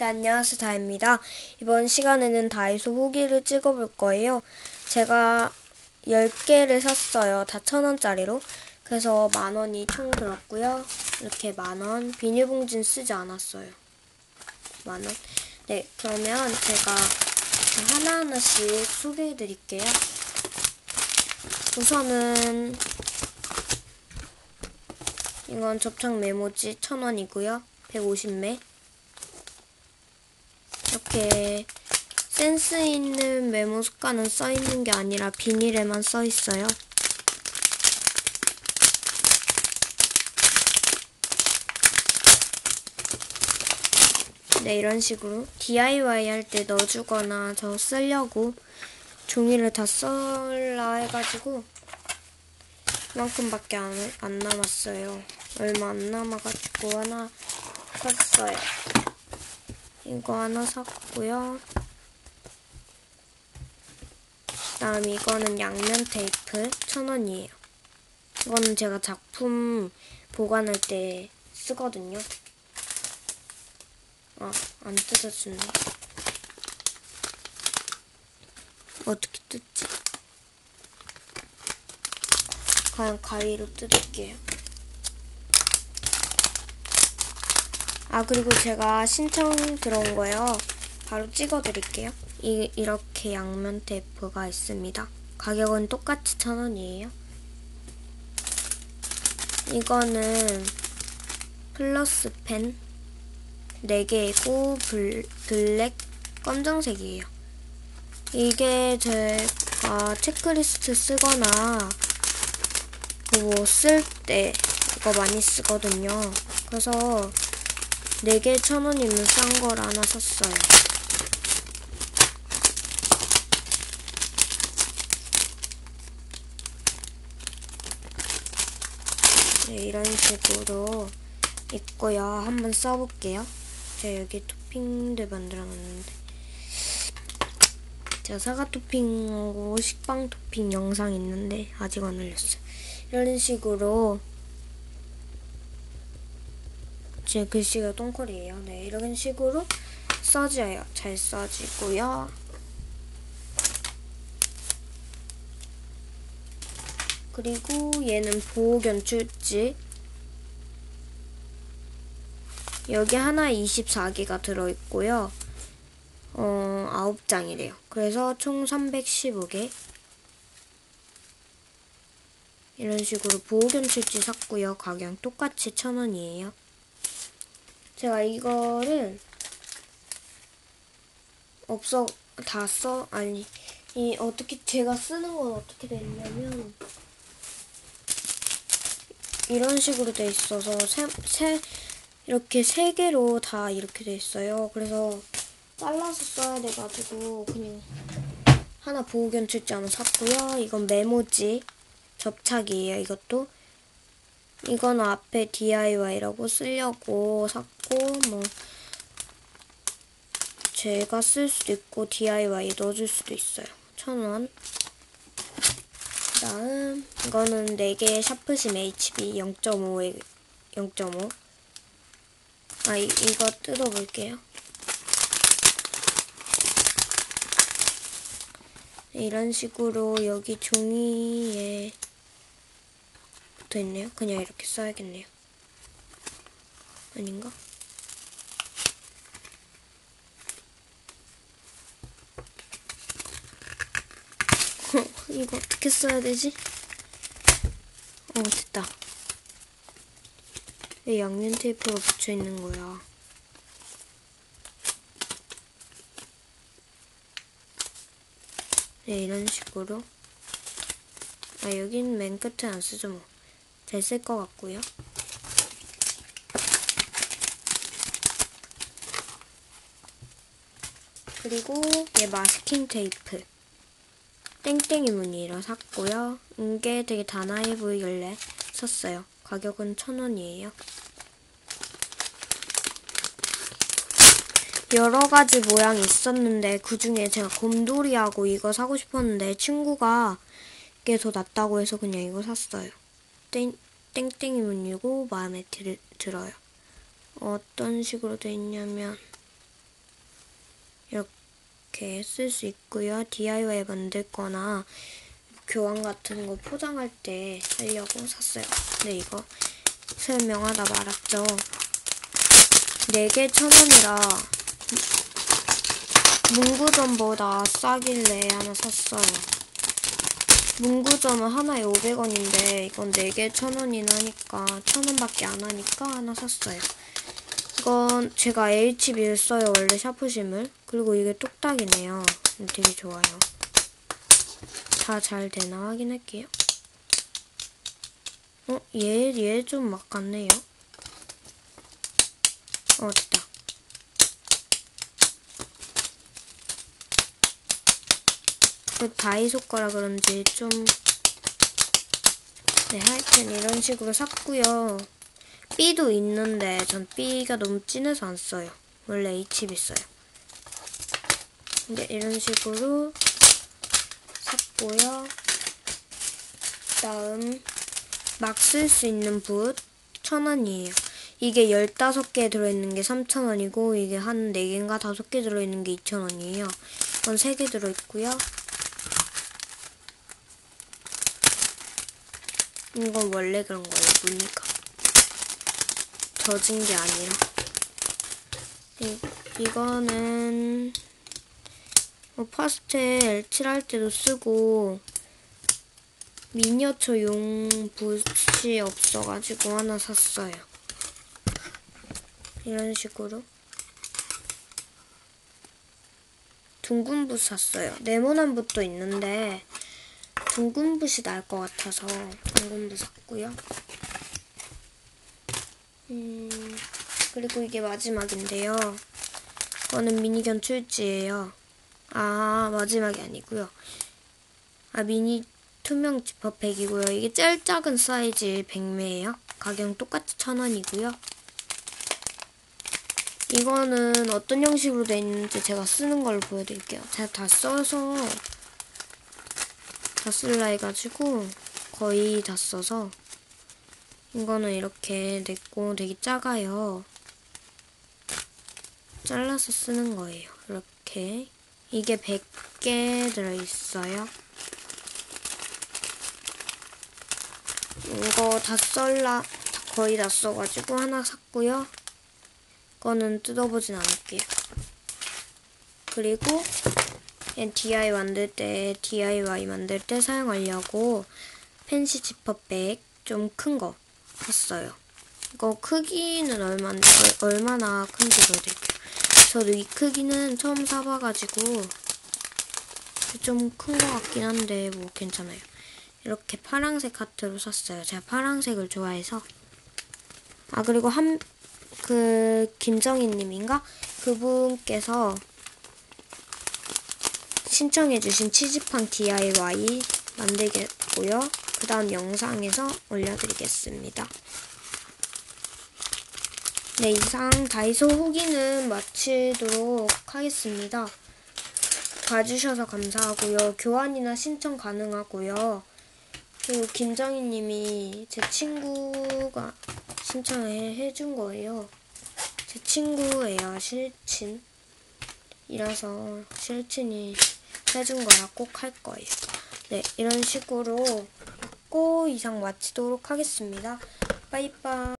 네, 안녕하세요. 다입니다. 이번 시간에는 다이소 후기를 찍어볼 거예요. 제가 10개를 샀어요. 다 천원짜리로. 그래서 만원이 총 들었고요. 이렇게 만원. 비닐봉지는 쓰지 않았어요. 만원. 네, 그러면 제가 하나하나씩 소개해 드릴게요. 우선은 이건 접착 메모지 1000원이고요. 150매. 이렇게 센스 있는 메모 습관은 써 있는 게 아니라 비닐에만 써 있어요. 네, 이런 식으로 DIY 할 때 넣어주거나 저 쓰려고 종이를 다 썰라 해가지고 이만큼밖에 안, 안 남았어요. 얼마 안 남아가지고 하나 샀어요. 이거 하나 샀고요. 다음 이거는 양면 테이프 천원이에요. 이거는 제가 작품 보관할 때 쓰거든요. 아, 안 뜯어주네. 어떻게 뜯지? 그냥 가위로 뜯을게요. 아, 그리고 제가 신청 들어온 거요. 바로 찍어드릴게요. 이, 이렇게 양면 테이프가 있습니다. 가격은 똑같이 천 원이에요. 이거는 플러스 펜 4개이고 블, 블랙 검정색이에요. 이게 제가 체크리스트 쓰거나 뭐 쓸 때 이거 많이 쓰거든요. 그래서 4개 천원이면 싼 걸 하나 샀어요. 네, 이런 식으로 있고요. 한번 써볼게요. 제가 여기 토핑들 만들어 놨는데 제가 사과 토핑하고 식빵 토핑 영상 있는데 아직 안 올렸어요. 이런 식으로 제 글씨가 똥콜이에요. 네, 이런 식으로 써져요. 잘 써지고요. 그리고 얘는 보호 견출지 여기 하나 24개가 들어있고요. 어, 9장이래요. 그래서 총 315개. 이런 식으로 보호견출지 샀고요. 가격 똑같이 1000원이에요. 제가 이거를 없어 다 써 아니 이 어떻게 제가 쓰는 건 어떻게 됐냐면 이런 식으로 돼 있어서 세, 세 이렇게 세 개로 다 이렇게 돼 있어요. 그래서 잘라서 써야 돼가지고 그냥 하나 보호견출지 하나 샀고요. 이건 메모지 접착이에요. 이것도 이건 앞에 DIY라고 쓰려고 샀고 뭐 제가 쓸 수도 있고 DIY 넣어줄 수도 있어요. 천원 다음 이거는 4개의 샤프심 HB 0.5에 0.5 아, 이, 이거 뜯어볼게요. 이런 식으로 여기 종이에 붙어 있네요. 그냥 이렇게 써야겠네요. 아닌가? 이거 어떻게 써야 되지? 어, 됐다. 왜 양면 테이프가 붙여 있는 거야? 네, 이런 식으로. 아, 여긴 맨 끝에 안 쓰죠, 뭐. 잘쓸것 같고요. 그리고 얘 마스킹 테이프. 땡땡이 무늬로 샀고요. 이게 되게 단아해 보이길래 샀어요. 가격은 천원이에요 여러 가지 모양이 있었는데 그 중에 제가 곰돌이하고 이거 사고 싶었는데 친구가 이게 더 낫다고 해서 그냥 이거 샀어요. 땡, 땡땡이 무늬고 마음에 들, 들어요. 어떤 식으로 돼 있냐면 이렇게 쓸 수 있고요. DIY 만들 거나 교환 같은 거 포장할 때 하려고 샀어요. 근데 이거 설명하다 말았죠. 4개 천 원이라 문구점보다 싸길래 하나 샀어요. 문구점은 하나에 500원인데 이건 4개 1000원이나 하니까 1000원밖에 안 하니까 하나 샀어요. 이건 제가 HB를 써요. 원래 샤프심을. 그리고 이게 뚝딱이네요. 되게 좋아요. 다 잘 되나 확인할게요. 어? 얘, 얘 좀 막 같네요. 어, 됐다. 그 다이소 거라 그런지 좀, 네, 하여튼 이런 식으로 샀고요. B도 있는데 전 B가 너무 진해서 안 써요. 원래 HB 써요. 근데 이런 식으로 샀고요. 다음 막 쓸 수 있는 붓 1,000원이에요. 이게 15개 들어있는 게 3,000원이고 이게 한 4개인가 5개 들어있는 게 2,000원이에요. 이건 3개 들어있고요. 이건 원래 그런 거예요. 무늬가. 젖은 게 아니라. 이, 이거는 뭐 파스텔 칠할 때도 쓰고 미니어처용 붓이 없어가지고 하나 샀어요. 이런 식으로 둥근 붓 샀어요. 네모난 붓도 있는데 둥근 붓이 나을 것 같아서 둥근 붓 샀고요. 음, 그리고 이게 마지막인데요. 이거는 미니견 출지예요. 아, 마지막이 아니고요. 아, 미니 투명 지퍼백이고요. 이게 제일 작은 사이즈 백매예요. 가격 똑같이 천 원이고요. 이거는 어떤 형식으로 되어 있는지 제가 쓰는 걸로 보여드릴게요. 제가 다 써서 다 쓸라 해가지고 거의 다 써서 이거는 이렇게 됐고 되게 작아요. 잘라서 쓰는 거예요. 이렇게 이게 100개 들어있어요. 이거 다 썰라 거의 다 써가지고 하나 샀고요. 이거는 뜯어보진 않을게요. 그리고 DIY 만들 때 DIY 만들 때 사용하려고 펜시 지퍼백 좀 큰 거 샀어요. 이거 크기는 얼마인지 얼마나 큰지 보여드릴게요. 저도 이 크기는 처음 사봐가지고 좀 큰 거 같긴 한데 뭐 괜찮아요. 이렇게 파랑색 하트로 샀어요. 제가 파랑색을 좋아해서. 아 그리고 한 그 김정희님인가 그분께서 신청해주신 치즈팡 DIY 만들겠고요. 그 다음 영상에서 올려드리겠습니다. 네, 이상 다이소 후기는 마치도록 하겠습니다. 봐주셔서 감사하고요. 교환이나 신청 가능하고요. 그리고 김정희 님이 제 친구가 신청을 해준 거예요. 제 친구예요, 실친. 이라서 실친이 해준 거라 꼭 할 거예요. 네, 이런 식으로 꼭 이상 마치도록 하겠습니다. 빠이빠이.